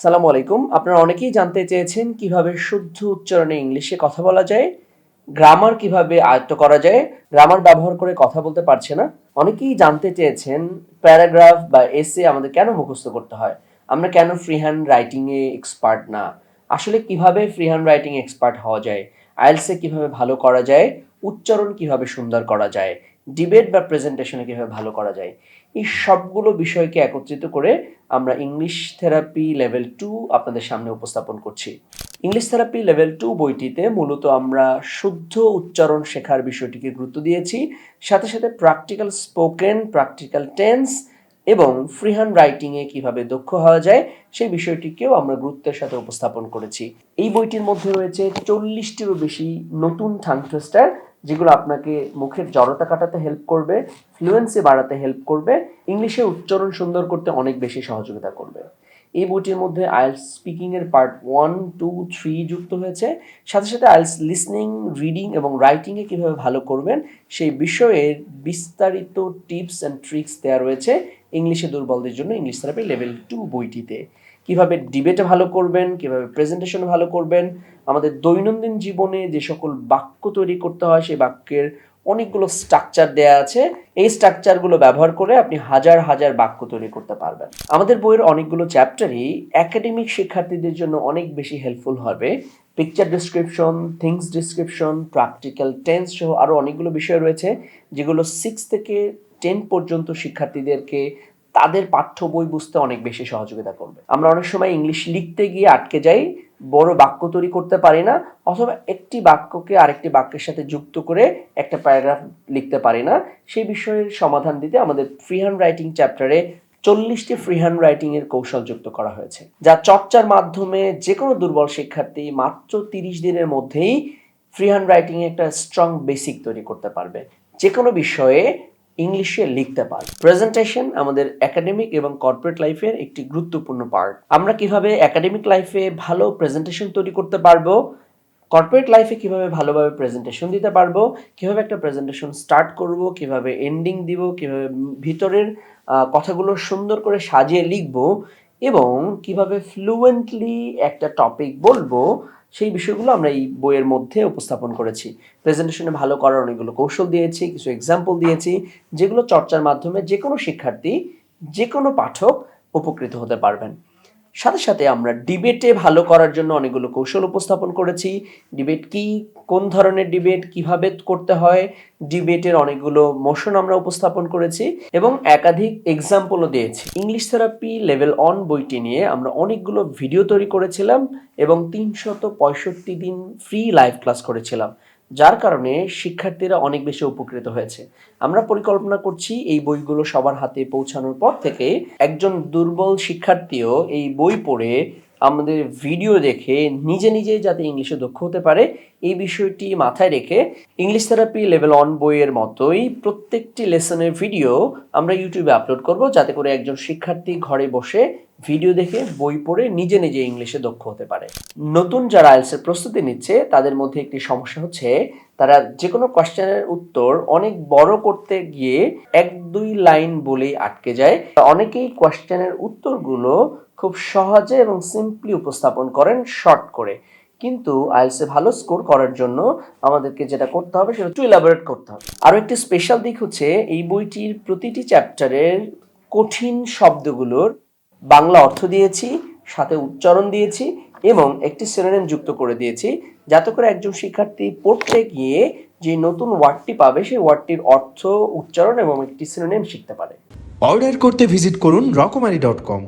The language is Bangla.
সালামু আলাইকুম। আপনারা অনেকেই জানতে চেয়েছেন কীভাবে শুদ্ধ উচ্চারণে ইংলিশে কথা বলা যায়, গ্রামার কীভাবে আয়ত্ত করা যায়, গ্রামার ব্যবহার করে কথা বলতে পারছে না। অনেকেই জানতে চেয়েছেন প্যারাগ্রাফ বা এসে আমাদের কেন মুখস্থ করতে হয়? আমরা কেন ফ্রি হ্যান্ড রাইটিংয়ে এক্সপার্ট না? আসলে কীভাবে ফ্রি হ্যান্ড রাইটিং এক্সপার্ট হওয়া যায়? আইএলসে কীভাবে ভালো করা যায়? উচ্চারণ কীভাবে সুন্দর করা যায়? ডিবেট বা প্রেজেন্টেশনে কীভাবে ভালো করা যায়, এই সবগুলো বিষয়কে একত্রিত করে আমরা ইংলিশ থেরাপি লেভেল টু আপনাদের সামনে উপস্থাপন করছি। ইংলিশ থেরাপি লেভেল টু বইটিতে মূলত আমরা শুদ্ধ উচ্চারণ শেখার বিষয়টিকে গুরুত্ব দিয়েছি, সাথে সাথে প্র্যাকটিক্যাল স্পোকেন প্র্যাকটিক্যাল টেন্স এবং ফ্রি হ্যান্ড রাইটিংয়ে কীভাবে দক্ষ হওয়া যায়, সেই বিষয়টিকেও আমরা গুরুত্বের সাথে উপস্থাপন করেছি। এই বইটির মধ্যে রয়েছে চল্লিশটিরও বেশি নতুন টাং টুইস্টার যেগুলো আপনাকে মুখের জড়তা কাটাতে হেল্প করবে ফ্লুয়েন্সি বাড়াতে হেল্প করবে ইংলিশে উচ্চারণ সুন্দর করতে অনেক বেশি সহযোগিতা করবে। এই বইটির মধ্যে আইএলস স্পিকিং এর পার্ট ওয়ান, টু, থ্রি যুক্ত হয়েছে। সাথে সাথে আইএলস লিসনিং, রিডিং এবং রাইটিংয়ে কীভাবে ভালো করবেন সেই বিষয়ের বিস্তারিত টিপস অ্যান্ড ট্রিক্স দেওয়া রয়েছে ইংলিশে দুর্বলদের জন্য ইংলিশ থেরাপি লেভেল টু বইটিতে। কীভাবে ডিবেটে ভালো করবেন, কীভাবে প্রেজেন্টেশন ভালো করবেন, আমাদের দৈনন্দিন জীবনে যে সকল বাক্য তৈরি করতে হয় সেই বাক্যের অনেকগুলো স্ট্রাকচার দেয়া আছে। এই স্ট্রাকচারগুলো ব্যবহার করে আপনি হাজার হাজার বাক্য তৈরি করতে পারবেন। আমাদের বইয়ের অনেকগুলো চ্যাপ্টারই একাডেমিক শিক্ষার্থীদের জন্য অনেক বেশি হেল্পফুল হবে। Picture description things description practical tense সহ আরও অনেকগুলো বিষয় রয়েছে, যেগুলো সিক্স থেকে টেন পর্যন্ত শিক্ষার্থীদেরকে তাদের পাঠ্য বই বুঝতে অনেক বেশি সহযোগিতা করবে। আমরা অনেক সময় ইংলিশ লিখতে গিয়ে আটকে যাই বড় বাক্য তৈরি করতে পারি না, অথবা একটি বাক্যকে আরেকটি বাক্যের সাথে যুক্ত করে একটা প্যারাগ্রাফ লিখতে পারি না। সেই বিষয়ের সমাধান দিতে আমাদের ফ্রি হ্যান্ড রাইটিং চ্যাপ্টারে চল্লিশটি ফ্রি হ্যান্ড রাইটিং এর কৌশল যুক্ত করা হয়েছে, যা চর্চার মাধ্যমে যে কোনো দুর্বল শিক্ষার্থী মাত্র তিরিশ দিনের মধ্যেই ফ্রি হ্যান্ড রাইটিং এ একটা স্ট্রং বেসিক তৈরি করতে পারবে। যে কোনো বিষয়ে ইংলিশে লিখতে পারে। প্রেজেন্টেশন আমাদের একাডেমিক এবং কর্পোরেট লাইফের একটি গুরুত্বপূর্ণ পার্ট আমরা কীভাবে একাডেমিক লাইফে ভালো প্রেজেন্টেশন তৈরি করতে পারব? কর্পোরেট লাইফে কীভাবে ভালোভাবে প্রেজেন্টেশন দিতে পারব? কীভাবে একটা প্রেজেন্টেশন স্টার্ট করব? কীভাবে এন্ডিং দিব? কীভাবে ভিতরের কথাগুলো সুন্দর করে সাজিয়ে লিখব? এবং কীভাবে ফ্লুয়েন্টলি একটা টপিক বলব? সেই বিষয়গুলো আমরা এই বইয়ের মধ্যে উপস্থাপন করেছি। প্রেজেন্টেশনে ভালো করার অনেকগুলো কৌশল দিয়েছি, কিছু এক্সাম্পল দিয়েছি, যেগুলো চর্চার মাধ্যমে যে কোনো শিক্ষার্থী যে কোনো পাঠক উপকৃত হতে পারবেন। সাথে সাথে আমরা ডিবেটে ভালো করার জন্য অনেকগুলো কৌশল উপস্থাপন করেছি। ডিবেট কি, কোন ধরনের ডিবেট, কীভাবে করতে হয়, ডিবেটের অনেকগুলো মোশন আমরা উপস্থাপন করেছি এবং একাধিক এক্সাম্পলও দিয়েছি। ইংলিশ থেরাপি লেভেল অন বইটি নিয়ে আমরা অনেকগুলো ভিডিও তৈরি করেছিলাম এবং তিনশত পঁয়ষট্টি দিন ফ্রি লাইভ ক্লাস করেছিলাম। যার কারণে শিক্ষার্থীরা অনেক বেশি উপকৃত হয়েছে। আমরা পরিকল্পনা করছি এই বইগুলো সবার হাতে পৌঁছানোর পর থেকে একজন দুর্বল শিক্ষার্থীও এই বই পড়ে আমাদের ভিডিও দেখে নিজে নিজে যাতে ইংলিশে দক্ষ হতে পারে, এই বিষয়টি মাথায় রেখে ইংলিশ থেরাপি লেভেল অন বইয়ের মতোই প্রত্যেকটি লেসনের ভিডিও আমরা ইউটিউবে আপলোড করব, যাতে করে একজন শিক্ষার্থী ঘরে বসে ভিডিও দেখে বই পড়ে নিজে নিজে ইংলিশে দক্ষ হতে পারে। নতুন যারা আইএলসের প্রস্তুতি নিচ্ছে, তাদের মধ্যে একটি সমস্যা হচ্ছে, তারা যে কোনো কোয়েশ্চেনের উত্তর অনেক বড় করতে গিয়ে এক দুই লাইন বলেই আটকে যায়। অনেকেই কোয়েশ্চেনের উত্তরগুলো খুব সহজে এবং সিম্পলি উপস্থাপন করেন শর্ট করে। কিন্তু আইএলসে ভালো স্কোর করার জন্য আমাদেরকে যেটা করতে হবে, সেটা একটু ইলাবোরেট করতে হবে। আরও একটি স্পেশাল দিক হচ্ছে, এই বইটির প্রতিটি চ্যাপ্টারের কঠিন শব্দগুলোর বাংলা অর্থ দিয়েছি, সাথে উচ্চারণ দিয়েছি এবং একটি সিনোনিম যুক্ত করে দিয়েছি, যাতে করে একজন শিক্ষার্থী পড়তে গিয়ে যে নতুন ওয়ার্ডটি পাবে, সেই ওয়ার্ডটির অর্থ, উচ্চারণ এবং একটি সিনোনিম শিখতে পারে। অর্ডার করতে ভিজিট করুন রকমারি ডট কম